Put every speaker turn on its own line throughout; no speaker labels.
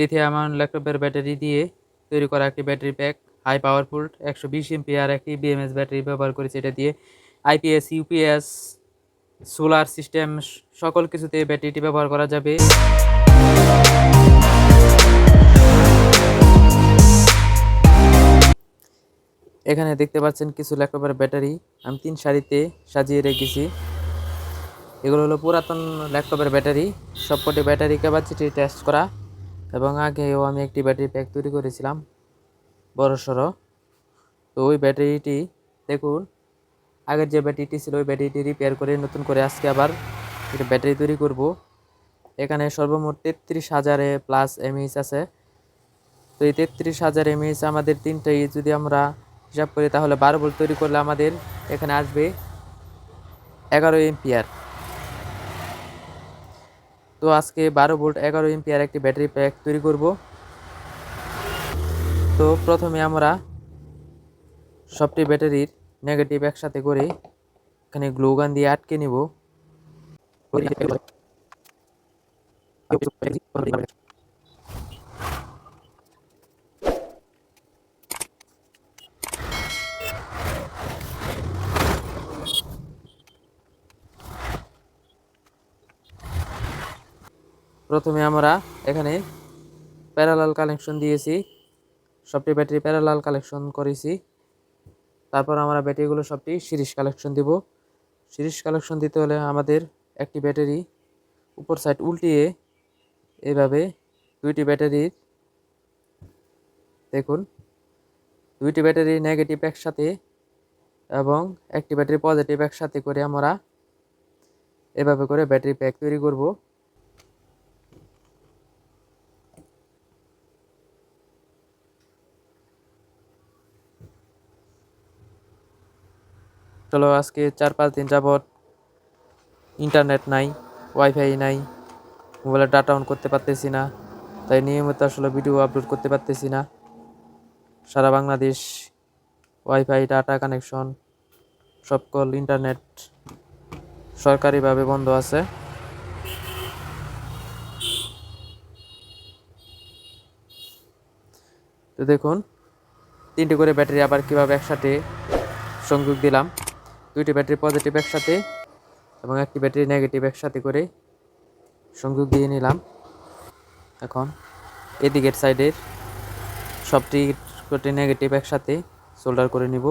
Lithium ion ল্যাপটপের battery দিয়ে তৈরি করা একটি ব্যাটারি প্যাক হাই পাওয়ারফুল একশো বিশ এমপিআর একটি বিএমএস ব্যাটারি ব্যবহার করেছে। এটা দিয়ে আইপিএস ইউপিএস সোলার সিস্টেম সকল কিছুতে ব্যাটারিটি ব্যবহার করা যাবে। এখানে দেখতে পাচ্ছেন কিছু ল্যাপটপের ব্যাটারি আমি তিন সারিতে সাজিয়ে রেখেছি। এগুলো হলো পুরাতন ল্যাপটপের ব্যাটারি সবকটি ব্যাটারি ক্যাপাসিটি টেস্ট করা। এবং আগেও আমি একটি ব্যাটারি প্যাক তৈরি করেছিলাম, বড় সড়ো। তো ওই ব্যাটারিটি, দেখুন, আগের যে ব্যাটারিটি ছিল, ওই ব্যাটারিটি রিপেয়ার করে নতুন করে আজকে আবার একটা ব্যাটারি তৈরি করব। এখানে সর্বমোট তেত্রিশ হাজারে প্লাস এমএইচ আছে। তো এই তেত্রিশ হাজার এমএইচ আমাদের তিনটাই যদি আমরা হিসাব করি, তাহলে বারো ভোল্ট তৈরি করলে আমাদের এখানে আসবে এগারো এমপিআর তো আজকে বারো ভোল্ট, এগারো এমপিয়ার একটি ব্যাটারি প্যাক তৈরি করব। তো প্রথমে আমরা সবটি ব্যাটারির নেগেটিভ একসাথে করে এখানে গ্লোগান দিয়ে আটকে নিব। প্রথমে আমরা এখানে প্যারালাল কানেকশন দিয়েছি। সবটি ব্যাটারি প্যারালাল কালেকশন করেছি। তারপর আমরা ব্যাটারিগুলো সবটি সিরিজ কালেকশন দিব। সিরিজ কালেকশন দিতে হলে আমাদের একটি ব্যাটারি উপর সাইড উল্টিয়ে এভাবে দুইটি ব্যাটারির দেখুন, দুইটি ব্যাটারি নেগেটিভ একসাথে এবং একটি ব্যাটারি পজিটিভ একসাথে করে আমরা এভাবে করে ব্যাটারি প্যাক তৈরি করব। চলো আজকে চার পাঁচ দিন যাবৎ ইন্টারনেট নাই ওয়াইফাই নাই মোবাইলে ডাটা অন করতে পারতেছি না, তাই নিয়মিত আসলে ভিডিও আপলোড করতে পারতেছি না। সারা বাংলাদেশ ওয়াইফাই ডাটা কানেকশন সকল ইন্টারনেট সরকারিভাবে বন্ধ আছে। তো দেখুন, তিনটি করে ব্যাটারি আবার কীভাবে একসাথে সংযোগ দিলাম। দুইটি ব্যাটারি পজিটিভ একসাথে এবং একটি ব্যাটারি নেগেটিভ একসাথে করে সংযোগ দিয়ে নিলাম। এখন এদিকের সাইডের সবটি ব্যাটারি নেগেটিভ একসাথে সোল্ডার করে নিব।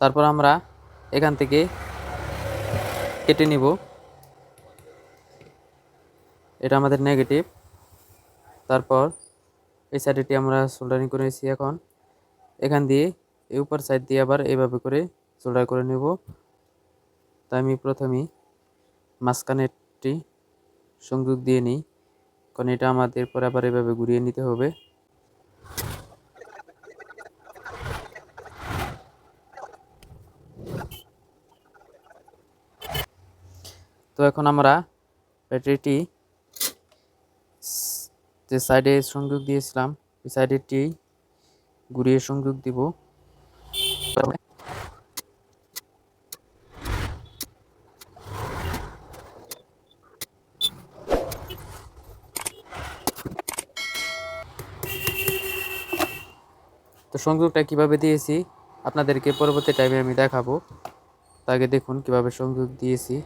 তারপর আমরা এখান থেকে কেটে নিব। এটা আমাদের নেগেটিভ। তারপর এই সাইডটি আমরা সোল্ডারিং করে নিয়েছি এখন। এখান দিয়ে এই উপর সাইড দিয়ে আবার এইভাবে করে সোল্ডার করে নেব। তাই আমি প্রথমেই মাঝখানেরটি সংযোগ দিয়ে নিই। কারণ এটা আমাদের পরে আবার এভাবে ঘুরিয়ে নিতে হবে। তো এখন আমরা ব্যাটারিটি যে সাইডে সংযোগ দিয়েছিলাম, ওই সাইডেরটি ঘুরিয়ে সংযোগ দিব। তো সংযোগটা কীভাবে দিয়েছি, আপনাদেরকে পরবর্তী টাইমে আমি দেখাবো। তাকে দেখুন কীভাবে সংযোগ দিয়েছি।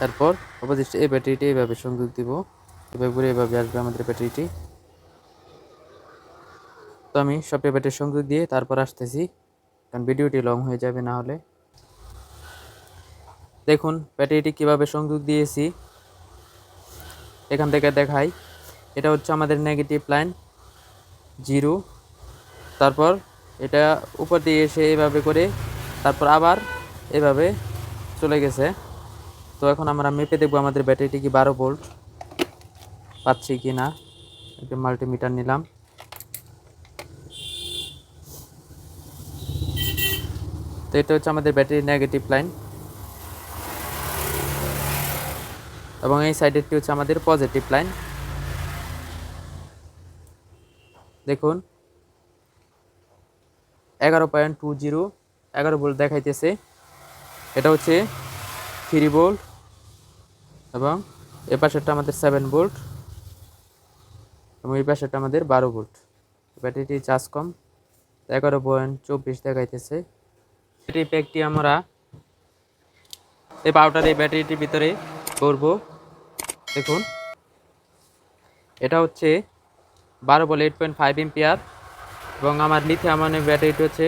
তারপর অপোজিট এই ব্যাটারিটি এইভাবে সংযোগ দিব। এভাবে ঘুরে এভাবে আসবে আমাদের ব্যাটারিটি। তো আমি সবটি ব্যাটারি সংযোগ দিয়ে তারপর আসতেছি, কারণ ভিডিওটি লং হয়ে যাবে না হলে। দেখুন, ব্যাটারিটি কীভাবে সংযোগ দিয়েছি। এখান থেকে দেখাই, এটা হচ্ছে আমাদের নেগেটিভ লাইন, জিরো। তারপর এটা উপর দিয়ে এসে এভাবে করে, তারপর আবার এভাবে চলে গেছে। তো এখন আমরা মেপে দেখব আমাদের ব্যাটারিটি কি বারো ভোল্ট পাচ্ছি কি না। একটা মাল্টিমিটার নিলাম। তো এটা হচ্ছে আমাদের ব্যাটারি নেগেটিভ লাইন এবং এই সাইডেরটি হচ্ছে আমাদের পজিটিভ লাইন দেখুন। এগারো পয়েন্ট টু জিরো এগারো ভোল্ট দেখাইতেছে। এটা হচ্ছে থ্রি ভোল্ট এবং এ পাশেরটা আমাদের সেভেন ভোল্ট এবং এই পাশেরটা আমাদের বারো ভোল্ট ব্যাটারিটি চার্জ কম, এগারো পয়েন্ট চব্বিশ দেখাইতেছে। ব্যাটারি প্যাকটি আমরা এই পাউডার এই ব্যাটারিটির ভিতরে করব দেখুন, এটা হচ্ছে বারো বল এইট পয়েন্ট ফাইভ এম্পিয়ার এবং আমার লিথে আমার ব্যাটারিটি হচ্ছে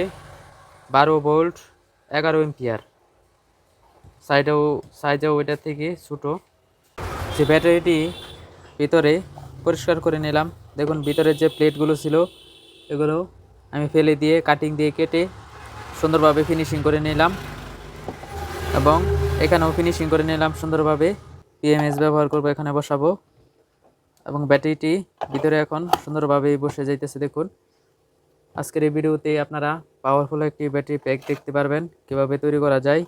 বারো ভোল্ট এগারো এম্পিয়ার সাইডেও সাইজেও ওইটার থেকে ছোটো। যে ব্যাটারিটি ভিতরে পরিষ্কার করে নিলাম। দেখুন ভিতরের যে প্লেটগুলো ছিল, এগুলো আমি ফেলে দিয়ে কাটিং দিয়ে কেটে সুন্দরভাবে ফিনিশিং করে নিলাম এবং এখানেও ফিনিশিং করে নিলাম, সুন্দরভাবে পিএমএস ব্যবহার করব, এখানে বসাবো এবং ব্যাটারিটি ভিতরে এখন সুন্দরভাবে বসে যাইতেছে, দেখুন। আজকের এই ভিডিওতে আপনারা পাওয়ারফুল একটি ব্যাটারি প্যাক দেখতে পারবেন, কীভাবে তৈরি করা যায়।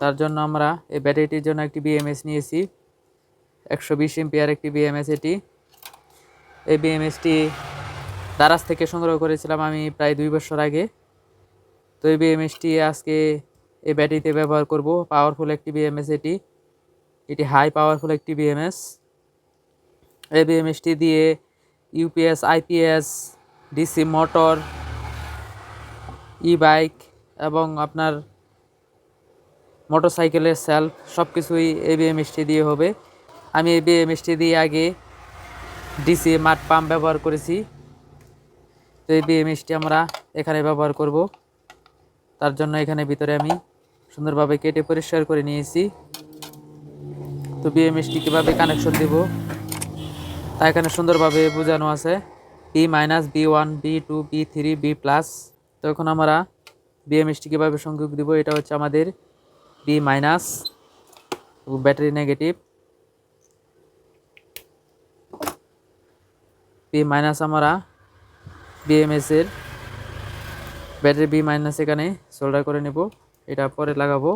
তার জন্য আমরা এই ব্যাটারিটির জন্য একটি বিএমএস নিয়েছি। একশো বিশ এমপিয়ার একটি বিএমএস এটি। এই বিএমএসটি দারাজ থেকে সংগ্রহ করেছিলাম আমি প্রায় দুই বছর আগে। তো এই বিএমএসটি আজকে এই ব্যাটারিতে ব্যবহার করব। পাওয়ারফুল একটি বিএমএস এটি। এটি হাই পাওয়ারফুল একটি বিএমএস এই বিএমএসটি দিয়ে UPS IPS DC motor E bike এবং আপনার মোটরসাইকেলের সেলফ সব কিছুই এই বিএমএসটি দিয়ে হবে। আমি এই বিএমএসটি দিয়ে আগে ডিসি মাঠ পাম্প ব্যবহার করেছি। তো এই বিএমএসটি আমরা এখানে ব্যবহার করব। তার জন্য এখানে ভিতরে আমি সুন্দরভাবে কেটে পরিষ্কার করে নিয়েছি। তো বিএমএসটি কীভাবে কানেকশন দেব? তা এখানে সুন্দরভাবে বোঝানো আছে। B minus B one B two B three B plus তো এখন আমরা বিএমএসটি কীভাবে সংযোগ দিব? এটা হচ্ছে আমাদের B minus battery negative B minus আমরা বিএমএস এর ব্যাটারি বি মাইনাস এখানে সোল্ডার করে নেব। এটা পরে লাগাবো।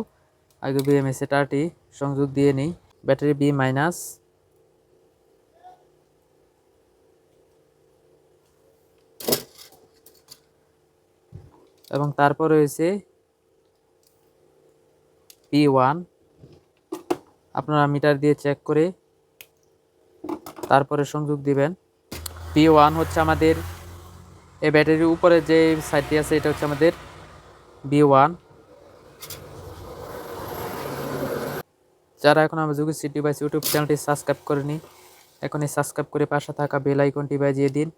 আগে বিএমএস টারটি সংযোগ দিয়ে নিই। ব্যাটারি বি মাইনাস এবং তারপর রয়েছে পি ওয়ান আপনারা মিটার দিয়ে চেক করে তারপরে সংযোগ দিবেন। পি ওয়ান হচ্ছে আমাদের, এই ব্যাটারির উপরে যে সাইডটি আছে, এটা হচ্ছে আমাদের বি ওয়ান যারা এখন আমার যুগের সিটি বাইস ইউটিউব চ্যানেলটি সাবস্ক্রাইব করেনি, এখনই সাবস্ক্রাইব করে পাশে থাকা বেল আইকনটি বাজিয়ে দিন।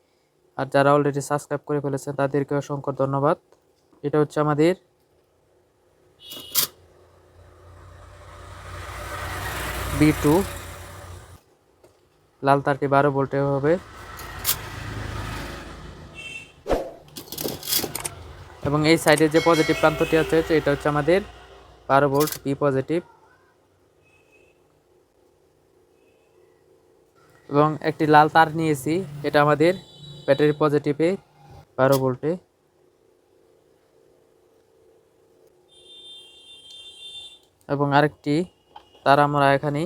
আর যারা অলরেডি সাবস্ক্রাইব করে ফেলেছেন, তাদেরকে অসংখ্য ধন্যবাদ। এটা হচ্ছে আমাদের বি টু লাল তারটি বারো ভোল্টে হবে। এবং এই সাইডে যে পজিটিভ প্রান্তটি আছে, এটা হচ্ছে আমাদের বারো ভোল্ট বি পজিটিভ এবং একটি লাল তার নিয়েছি, এটা আমাদের ব্যাটারি পজিটিভে বারো ভোল্টে এবং আরেকটি তার আমরা এখানে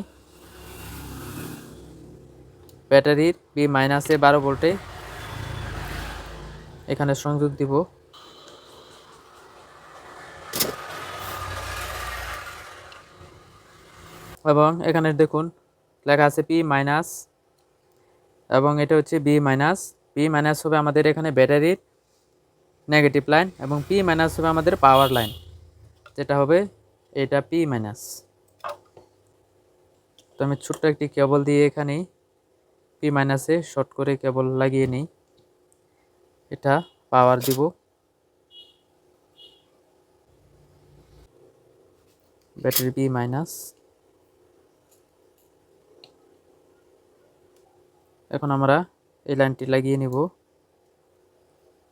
ব্যাটারির বি মাইনাসে বারো ভোল্টে এখানে সংযোগ দিব। এবং এখানে দেখুন, লেখা আছে পি মাইনাস এবং এটা হচ্ছে বি মাইনাস পি মাইনাস হবে আমাদের এখানে ব্যাটারির নেগেটিভ লাইন এবং পি মাইনাস হবে আমাদের পাওয়ার লাইন যেটা হবে এটা পি মাইনাস তো আমি ছোট্ট একটি কেবল দিয়ে এখানে পি মাইনাসে শর্ট করে কেবল লাগিয়ে নিই। এটা পাওয়ার দিব। ব্যাটারি পি মাইনাস এখন আমরা এই লাইনটি লাগিয়ে নিব।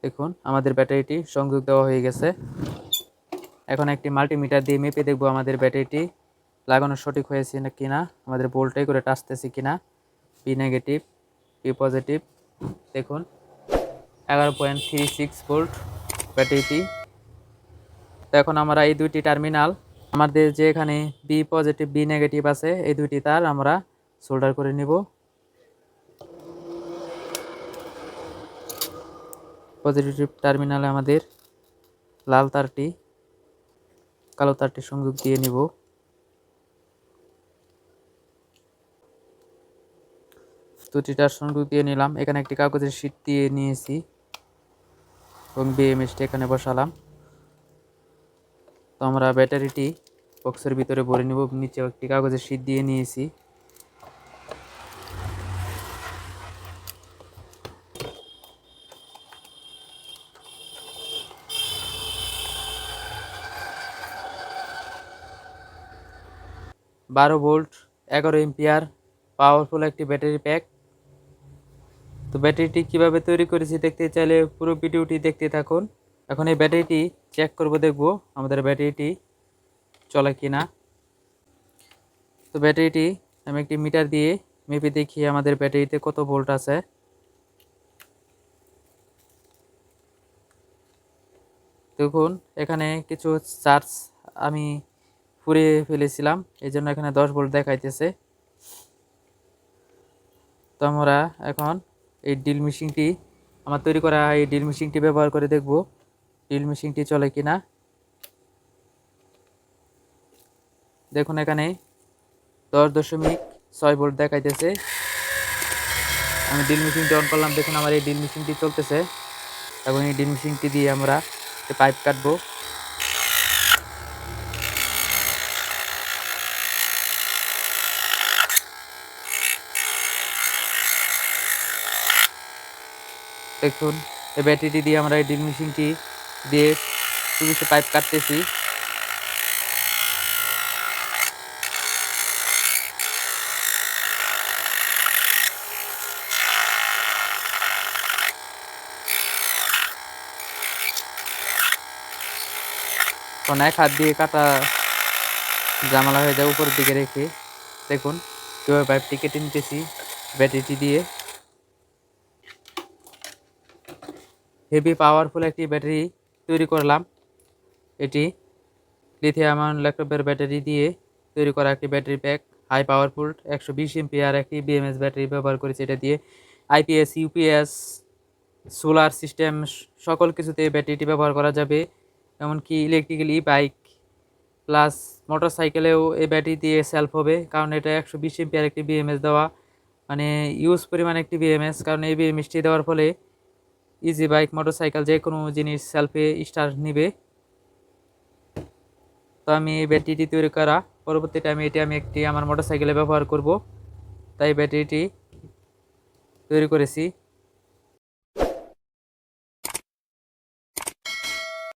দেখুন, আমাদের ব্যাটারিটি সংযোগ দেওয়া হয়ে গেছে। এখন একটি মাল্টিমিটার দিয়ে মেপে দেখব আমাদের ব্যাটারিটি লাগানো সঠিক হয়েছে না কিনা, আমাদের বোল্টাই করে টাচতেছি কিনা। পি নেগেটিভ পি পজিটিভ দেখুন, এগারো পয়েন্ট থ্রি সিক্স ভোল্ট ব্যাটারিটি। তো এখন আমরা এই দুইটি টার্মিনাল, আমাদের যে এখানে বি পজিটিভ বি নেগেটিভ আছে, এই দুইটি তার আমরা সোল্ডার করে নিব। পজিটিভ টার্মিনালে আমাদের লাল তারটি, কালো তারটি সংযোগ দিয়ে নিব। দুটিটার সংযোগ দিয়ে নিলাম। এখানে একটি কাগজের শীট দিয়ে নিয়েছি এবং বিএমএসটি এখানে বসালাম। তো আমরা ব্যাটারিটি বক্সের ভিতরে ভরে নিব নিচে একটি কাগজের শীট দিয়ে নিয়েছি। বারো ভোল্ট, এগারো এম্পিয়ার পাওয়ারফুল একটি ব্যাটারি প্যাক তো ব্যাটারিটি কীভাবে তৈরি করেছি দেখতে চাইলে পুরো ভিডিওটি দেখতে থাকুন। এখন এই ব্যাটারিটি চেক করব, দেখব আমাদের ব্যাটারিটি চলে কি না তো ব্যাটারিটি আমি একটি মিটার দিয়ে মেপে দেখি আমাদের ব্যাটারিতে কত ভোল্ট আছে। দেখুন, এখানে কিছু চার্জ আমি ফুরিয়ে ফেলেছিলাম। এই জন্য এখানে দশ ভোল্ট দেখাইতেছে। তো আমরা এখন এই ড্রিল মেশিনটি আমার তৈরি করা এই ড্রিল মেশিনটি ব্যবহার করে দেখব ড্রিল মেশিনটি চলে কি না দেখুন এখানে দশ দশমিক ছয় ভোল্ট দেখাইতেছে। আমি ড্রিল মেশিনটি অন করলাম, দেখুন আমার এই ড্রিল মেশিনটি চলতেছে। এখন এই ড্রিল মেশিনটি দিয়ে আমরা পাইপ কাটবো। দেখুন। এই ব্যাটারিটি দিয়ে আমরা এই ড্রিল মেশিনটি দিয়ে চব্বিশে পাইপ কাটতেছি। এক হাত দিয়ে কাটা জামালা হয়ে যায় উপরের দিকে রেখে। দেখুন, কীভাবে পাইপটি কেটে নিতেছি ব্যাটারিটি দিয়ে। হেভি পাওয়ারফুল একটি ব্যাটারি তৈরি করলাম। এটি লিথিয়াম ল্যাপটপের ব্যাটারি দিয়ে তৈরি করা একটি ব্যাটারি প্যাক হাই পাওয়ারফুল একশো বিশ এমপিআর একটি বিএমএস ব্যাটারি ব্যবহার করেছি। এটা দিয়ে আইপিএস ইউপিএস সোলার সিস্টেম সকল কিছুতে ব্যাটারিটি ব্যবহার করা যাবে। এমনকি ইলেকট্রিক্যাল বাইক প্লাস মোটর সাইকেলেও এই ব্যাটারি দিয়ে সেলফ হবে, কারণ এটা একশো বিশ এমপিআর একটি বিএমএস দেওয়া। মানে ইউজ পরিমাণ একটি বিএমএস কারণ এই বিএমএসটি দেওয়ার ফলে ইজি বাইক মোটরসাইকেল যে কোনো জিনিস সেলফে স্টার নিবে। তো আমি এই ব্যাটারিটি তৈরি করা। পরবর্তী টাইমে এটি আমি একটি, আমার মোটরসাইকেলে ব্যবহার করব। তাই ব্যাটারিটি তৈরি করেছি।